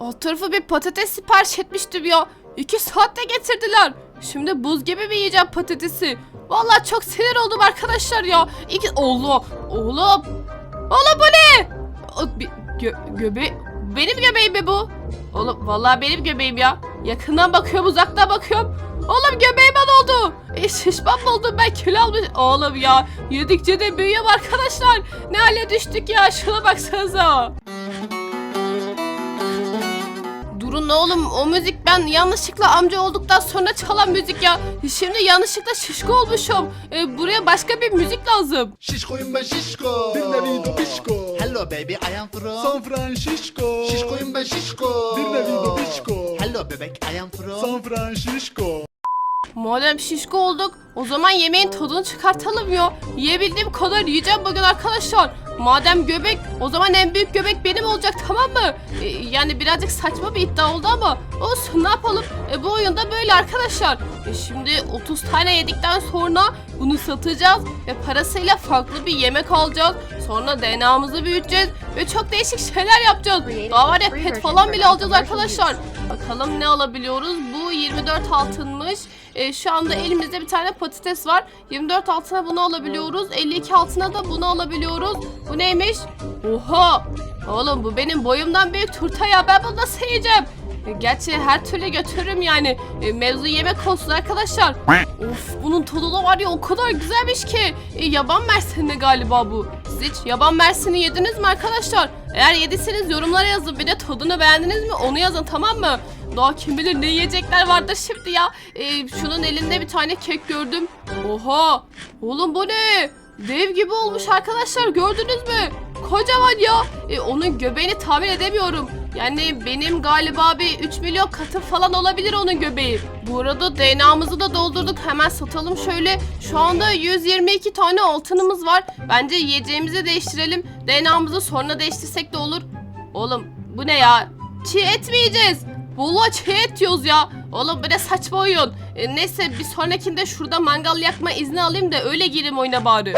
Alt tarafı bir patates sipariş etmiştim ya. İki saatte getirdiler. Şimdi buz gibi mi yiyeceğim patatesi? Vallahi çok sinir oldum arkadaşlar ya. İki... Allah! Oğlum! Oğlum bu ne? O, bir, gö, göbe... Benim göbeğim mi bu? Oğlum vallahi benim göbeğim ya. Yakından bakıyorum uzaktan bakıyorum. Oğlum göbeğime ne oldu? E, şişman oldum ben kilo almış. Oğlum ya yedikçe de büyüyorum arkadaşlar. Ne hale düştük ya şuna baksanıza. Durun oğlum o müzik ben yanlışlıkla amca olduktan sonra çalan müzik ya. Şimdi yanlışlıkla şişko olmuşum. E, buraya başka bir müzik lazım. Şişkoyum ben şişko. De pişko. Hello baby I am from. San Francisco. Şişkoyum ben şişko. De pişko. Hello bebek I am from. San Francisco. Madem şişko olduk o zaman yemeğin tadını çıkartalım ya. Yiyebildiğim kadar yiyeceğim bugün arkadaşlar. Madem göbek o zaman en büyük göbek benim olacak tamam mı? E, yani birazcık saçma bir iddia oldu ama olsun ne yapalım. E, bu oyunda böyle arkadaşlar. E, şimdi 30 tane yedikten sonra bunu satacağız ve parasıyla farklı bir yemek alacağız. Sonra DNA'mızı büyüteceğiz ve çok değişik şeyler yapacağız. Daha var ya pet falan bile alacağız arkadaşlar. Bakalım ne alabiliyoruz? Bu 24 altınmış. E, şu anda elimizde bir tane patates var. 24 altına bunu alabiliyoruz. 52 altına da bunu alabiliyoruz. Bu neymiş? Oha! Oğlum bu benim boyumdan büyük turta ya. Ben bunu nasıl yiyeceğim? E, Gerçi her türlü götürürüm yani. E, mevzu yemek olsun arkadaşlar. Of bunun tadı da var ya o kadar güzelmiş ki. E, yaban mersini galiba bu. Siz hiç yaban mersini yediniz mi arkadaşlar? Eğer yediyseniz yorumlara yazın. Bir de tadını beğendiniz mi onu yazın tamam mı? Daha kim bilir ne yiyecekler vardır şimdi ya. E, şunun elinde bir tane kek gördüm. Oha! Oğlum bu ne? Dev gibi olmuş arkadaşlar gördünüz mü? Kocaman ya. E, onun göbeğini tahmin edemiyorum. Yani benim galiba bir 3 milyon katı falan olabilir onun göbeği. Bu arada DNA'mızı da doldurduk. Hemen satalım şöyle. Şu anda 122 tane altınımız var. Bence yiyeceğimizi değiştirelim. DNA'mızı sonra değiştirsek de olur. Oğlum bu ne ya? Çiğ et mi yiyeceğiz? Vallahi çiğ et yiyoruz ya. Oğlum ne saçma oyun. E, neyse bir sonrakinde şurada mangal yakma izni alayım da öyle gireyim oyuna bari.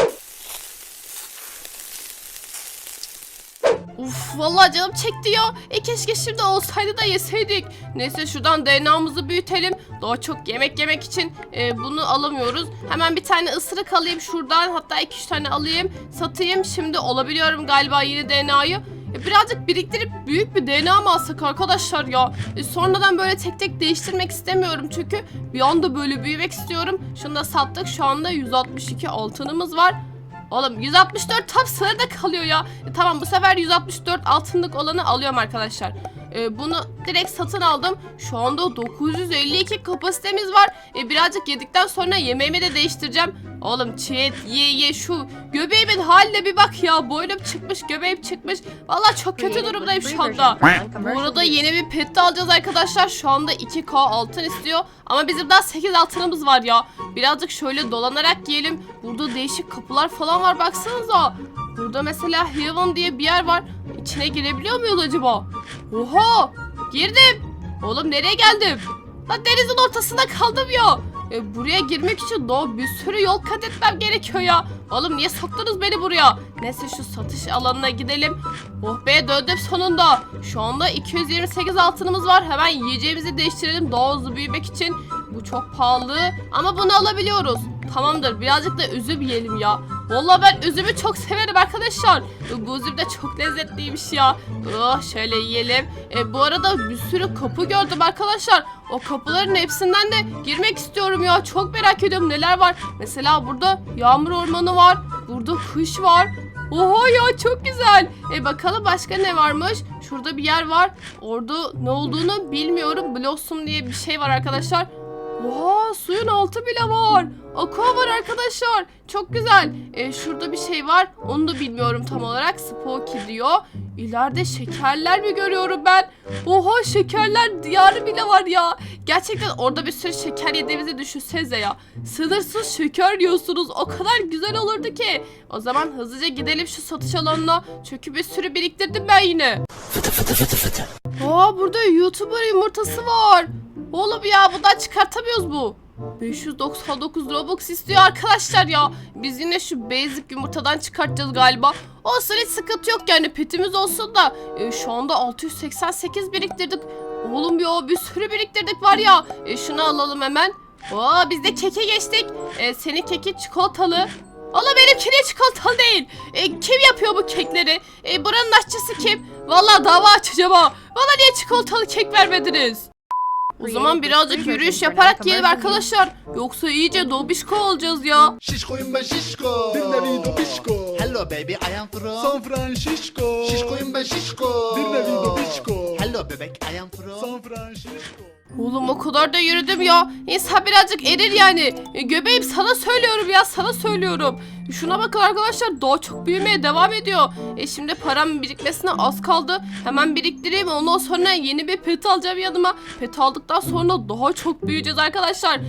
Uf vallahi canım çekti ya. E keşke şimdi olsaydı da yeseydik. Neyse şuradan DNA'mızı büyütelim. Daha çok yemek yemek için e, bunu alamıyoruz. Hemen bir tane ısırık alayım şuradan. Hatta 2-3 tane alayım. Satayım. Şimdi olabiliyorum galiba yeni DNA'yı. E, birazcık biriktirip büyük bir DNA mı alsak arkadaşlar ya? E, sonradan böyle tek tek değiştirmek istemiyorum çünkü bir anda böyle büyümek istiyorum. Şunu da sattık. Şu anda 162 altınımız var. Oğlum 164 tam sınırda kalıyor ya. E, tamam bu sefer 164 altınlık olanı alıyorum arkadaşlar. E, bunu direkt satın aldım. Şu anda 952 kapasitemiz var. E, birazcık yedikten sonra yemeğimi de değiştireceğim. Oğlum çiğ et ye ye şu göbeğimin haline bir bak ya. Boynum çıkmış göbeğim çıkmış. Vallahi çok kötü durumdayım şu anda. Bu arada yeni bir pet de alacağız arkadaşlar. Şu anda 2K altın istiyor. Ama bizim daha 8 altınımız var ya. Birazcık şöyle dolanarak giyelim. Burada değişik kapılar falan var baksanıza. Burada mesela Heaven diye bir yer var. İçine girebiliyor muyuz acaba? Oha! Girdim. Oğlum nereye geldim? Lan denizin ortasında kaldım ya. E, buraya girmek için daha bir sürü yol kat etmem gerekiyor ya. Oğlum niye soktunuz beni buraya? Neyse şu satış alanına gidelim. Oh be döndüm sonunda. Şu anda 228 altınımız var. Hemen yiyeceğimizi değiştirelim daha hızlı büyümek için. Bu çok pahalı ama bunu alabiliyoruz. Tamamdır birazcık da üzüm yiyelim ya. Vallahi ben üzümü çok severim arkadaşlar. Bu üzüm de çok lezzetliymiş ya. Oh şöyle yiyelim. E, bu arada bir sürü kapı gördüm arkadaşlar. O kapıların hepsinden de girmek istiyorum ya. Çok merak ediyorum neler var. Mesela burada yağmur ormanı var. Burada kış var. Oha ya çok güzel. E bakalım başka ne varmış? Şurada bir yer var. Orada ne olduğunu bilmiyorum. Blossom diye bir şey var arkadaşlar. Oha suyun altı bile var. Aqua var arkadaşlar. Çok güzel. E, şurada bir şey var. Onu da bilmiyorum tam olarak. Spooky diyor. İleride şekerler mi görüyorum ben? Oha şekerler diyarı bile var ya. Gerçekten orada bir sürü şeker yediğimizi düşünsenize ya. Sınırsız şeker yiyorsunuz. O kadar güzel olurdu ki. O zaman hızlıca gidelim şu satış alanına. Çünkü bir sürü biriktirdim ben yine. Aa burada YouTuber yumurtası var. Oğlum ya bundan çıkartamıyoruz bu. 599 Robux istiyor arkadaşlar ya. Biz yine şu basic yumurtadan çıkartacağız galiba. Olsun hiç sıkıntı yok yani petimiz olsun da. E, şu anda 688 biriktirdik. Oğlum ya bir sürü biriktirdik var ya. E, şunu alalım hemen. Aa biz de keke geçtik. E, senin keki çikolatalı. Allah benimki niye çikolatalı değil? E, kim yapıyor bu kekleri? E, buranın aşçısı kim? Vallahi dava açacağım ha. Bana niye çikolatalı kek vermediniz? O zaman birazcık yürüyüş yaparak yiyelim arkadaşlar. Yoksa iyice dobişko olacağız ya. Şişkoyum ben şişko. Bir nevi dobişko. Hello baby I am from. San Francisco. Şişkoyum ben şişko. Bir nevi dobişko. Hello bebek I am from. San Francisco. Oğlum o kadar da yürüdüm ya. İnsan birazcık erir yani. E, göbeğim sana söylüyorum ya sana söylüyorum. Şuna bakın arkadaşlar daha çok büyümeye devam ediyor. E şimdi param birikmesine az kaldı. Hemen biriktireyim ondan sonra yeni bir pet alacağım yanıma. Pet aldıktan sonra daha çok büyüyeceğiz arkadaşlar.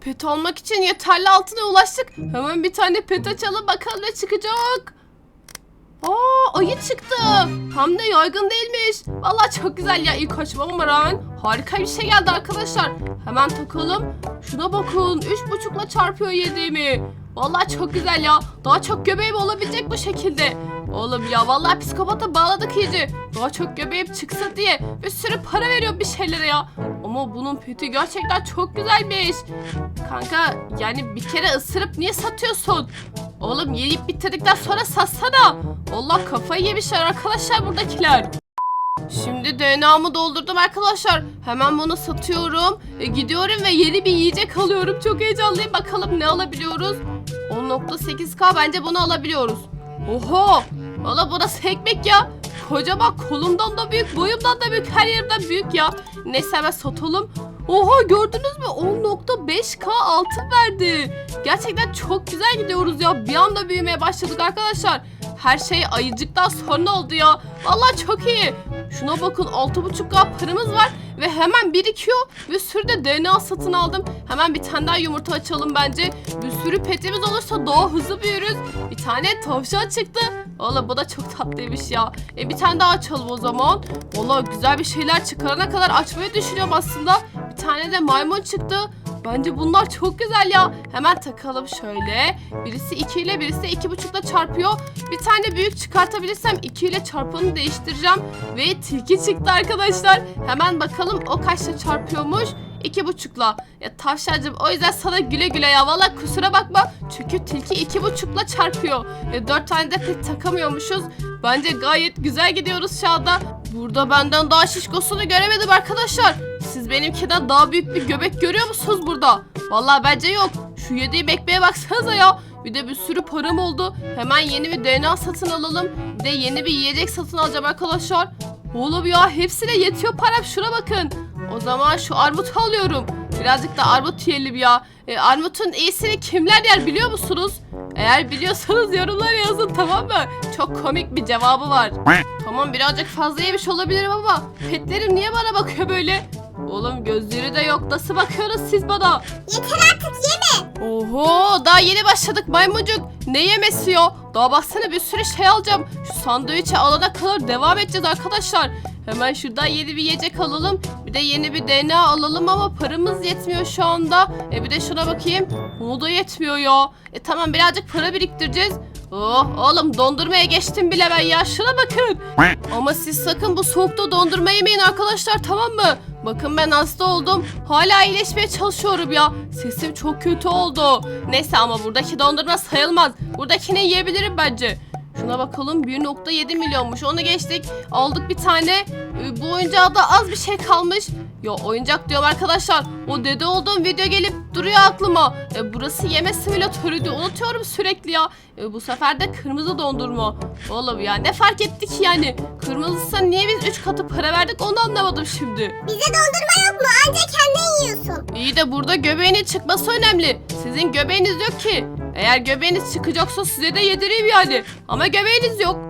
Pet almak için yeterli altına ulaştık. Hemen bir tane pet açalım bakalım ne çıkacak. Aa ayı çıktı. Hem de yaygın değilmiş. Vallahi çok güzel ya ilk açmama rağmen harika bir şey geldi arkadaşlar. Hemen takalım. Şuna bakın. Üç buçukla çarpıyor yediğimi. Vallahi çok güzel ya. Daha çok göbeğim olabilecek bu şekilde. Oğlum ya vallahi psikopata bağladık iyice. Daha çok göbeğim çıksın diye bir sürü para veriyor bir şeylere ya. Ama bunun peti gerçekten çok güzelmiş. Kanka yani bir kere ısırıp niye satıyorsun? Oğlum yiyip bitirdikten sonra satsana. Allah kafayı yemişler arkadaşlar buradakiler. Şimdi DNA'mı doldurdum arkadaşlar. Hemen bunu satıyorum. E, gidiyorum ve yeni bir yiyecek alıyorum. Çok heyecanlıyım. Bakalım ne alabiliyoruz? 10.8k bence bunu alabiliyoruz. Oho! Valla burası ekmek ya. Kocaman kolumdan da büyük, boyumdan da büyük, her yerimden büyük ya. Neyse hemen satalım. Oha gördünüz mü? 10.5k altın verdi. Gerçekten çok güzel gidiyoruz ya. Bir anda büyümeye başladık arkadaşlar. Her şey ayıcıktan sonra oldu ya. Vallahi çok iyi. Şuna bakın 6.5k paramız var ve hemen birikiyor. Bir sürü de DNA satın aldım. Hemen bir tane daha yumurta açalım bence. Bir sürü petimiz olursa daha hızlı büyürüz. Bir tane tavşan çıktı. Valla bu da çok tatlıymış ya. E bir tane daha açalım o zaman. Valla güzel bir şeyler çıkarana kadar açmayı düşünüyorum aslında. Bir tane de maymun çıktı. Bence bunlar çok güzel ya. Hemen takalım şöyle. Birisi 2 ile birisi 2,5 ile çarpıyor. Bir tane büyük çıkartabilirsem 2 ile çarpanı değiştireceğim. Ve tilki çıktı arkadaşlar. Hemen bakalım o kaçla çarpıyormuş. İki buçukla. Ya tavşancım o yüzden sana güle güle ya. Valla kusura bakma. Çünkü tilki iki buçukla çarpıyor. E, dört tane de takamıyormuşuz. Bence gayet güzel gidiyoruz şu anda. Burada benden daha şişkosunu göremedim arkadaşlar. Siz benimkiden daha büyük bir göbek görüyor musunuz burada? Vallahi bence yok. Şu yediğim ekmeğe baksanıza ya. Bir de bir sürü param oldu. Hemen yeni bir DNA satın alalım. Bir de yeni bir yiyecek satın alacağım arkadaşlar. Oğlum ya hepsine yetiyor param şuna bakın. O zaman şu armutu alıyorum. Birazcık da armut yiyelim ya. E, armutun iyisini kimler yer biliyor musunuz? Eğer biliyorsanız yorumlara yazın tamam mı? Çok komik bir cevabı var. Tamam birazcık fazla yemiş olabilirim ama petlerim niye bana bakıyor böyle? Oğlum gözleri de yok. Nasıl bakıyorsunuz siz bana? Yeter artık yeme. Oho daha yeni başladık maymuncuk. Ne yemesi ya? Daha baksana bir sürü şey alacağım. Şu sandviçi alana kadar devam edeceğiz arkadaşlar. Hemen şuradan yeni bir yiyecek alalım. Bir de yeni bir DNA alalım ama paramız yetmiyor şu anda. E bir de şuna bakayım. Bunu da yetmiyor ya. E tamam birazcık para biriktireceğiz. Oh oğlum dondurmaya geçtim bile ben ya. Şuna bakın. Ama siz sakın bu soğukta dondurma yemeyin arkadaşlar tamam mı? Bakın ben hasta oldum. Hala iyileşmeye çalışıyorum ya. Sesim çok kötü oldu. Neyse ama buradaki dondurma sayılmaz. Buradakini yiyebilirim bence. Şuna bakalım 1.7 milyonmuş onu geçtik. Aldık bir tane. Ee, bu oyuncağa da az bir şey kalmış. Ya oyuncak diyorum arkadaşlar. O dede olduğum video gelip duruyor aklıma. E, burası yeme simülatörüydü. Unutuyorum sürekli ya. E, bu sefer de kırmızı dondurma. Oğlum ya ne fark ettik yani. Kırmızıysa niye biz 3 katı para verdik onu anlamadım şimdi. Bize dondurma yok mu? Anca kendin yiyorsun. İyi de burada göbeğinin çıkması önemli. Sizin göbeğiniz yok ki. Eğer göbeğiniz çıkacaksa size de yedireyim yani. Ama göbeğiniz yok.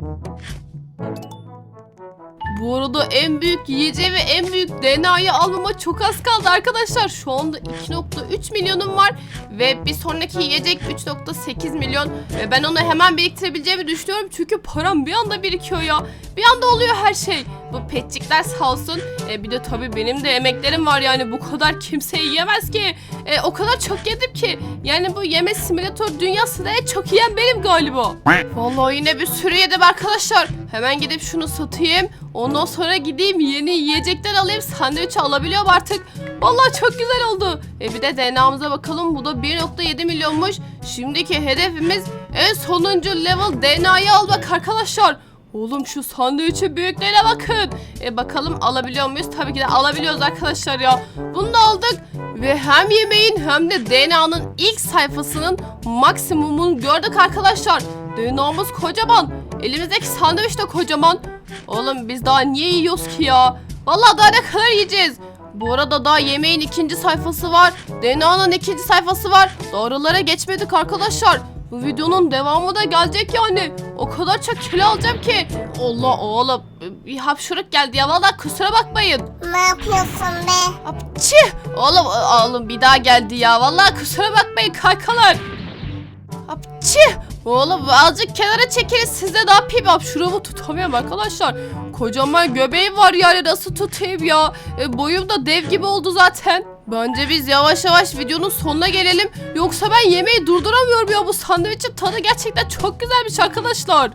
Bu arada en büyük yiyeceği ve en büyük DNA'yı almama çok az kaldı arkadaşlar. Şu anda 2.3 milyonum var ve bir sonraki yiyecek 3.8 milyon ve ben onu hemen biriktirebileceğimi düşünüyorum çünkü param bir anda birikiyor ya. Bir anda oluyor her şey. Bu petçikler sağ olsun. E, bir de tabii benim de emeklerim var yani bu kadar kimse yiyemez ki. E, o kadar çok yedim ki. Yani bu yeme simülatör dünyasında en çok yiyen benim galiba. Vallahi yine bir sürü yedim arkadaşlar. Hemen gidip şunu satayım. Ondan sonra gideyim yeni yiyecekler alayım. Sandviç alabiliyorum artık. Vallahi çok güzel oldu. E bir de DNA'mıza bakalım. Bu da 1.7 milyonmuş. Şimdiki hedefimiz en sonuncu level DNA'yı almak arkadaşlar. Oğlum şu sandviçin büyüklüğüne bakın. E bakalım alabiliyor muyuz? Tabii ki de alabiliyoruz arkadaşlar ya. Bunu da aldık. Ve hem yemeğin hem de DNA'nın ilk sayfasının maksimumunu gördük arkadaşlar. DNA'mız kocaman. Elimizdeki sandviç de kocaman. Oğlum biz daha niye yiyoruz ki ya? Vallahi daha ne kadar yiyeceğiz? Bu arada daha yemeğin ikinci sayfası var. DNA'nın ikinci sayfası var. Doğrulara geçmedik arkadaşlar. Bu videonun devamı da gelecek yani. O kadar çok kilo alacağım ki. Allah oğlum bir hapşuruk geldi ya. Vallahi kusura bakmayın. Ne yapıyorsun be? Apçı. Oğlum oğlum bir daha geldi ya. Vallahi kusura bakmayın kankalar. Apçı. Oğlum azıcık kenara çekeriz size ne yapayım hapşuruğumu tutamıyorum arkadaşlar. Kocaman göbeğim var yani nasıl tutayım ya. E, boyum da dev gibi oldu zaten. Bence biz yavaş yavaş videonun sonuna gelelim. Yoksa ben yemeği durduramıyorum ya. Bu sandviçin tadı gerçekten çok güzelmiş arkadaşlar.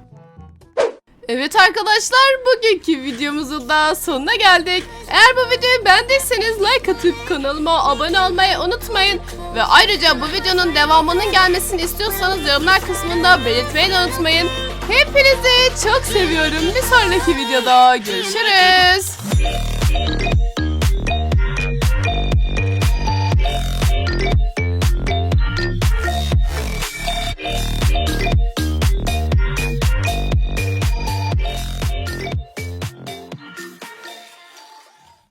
Evet arkadaşlar bugünkü videomuzun da sonuna geldik. Eğer bu videoyu beğendiyseniz like atıp kanalıma abone olmayı unutmayın. Ve ayrıca bu videonun devamının gelmesini istiyorsanız yorumlar kısmında belirtmeyi de unutmayın. Hepinizi çok seviyorum. Bir sonraki videoda görüşürüz.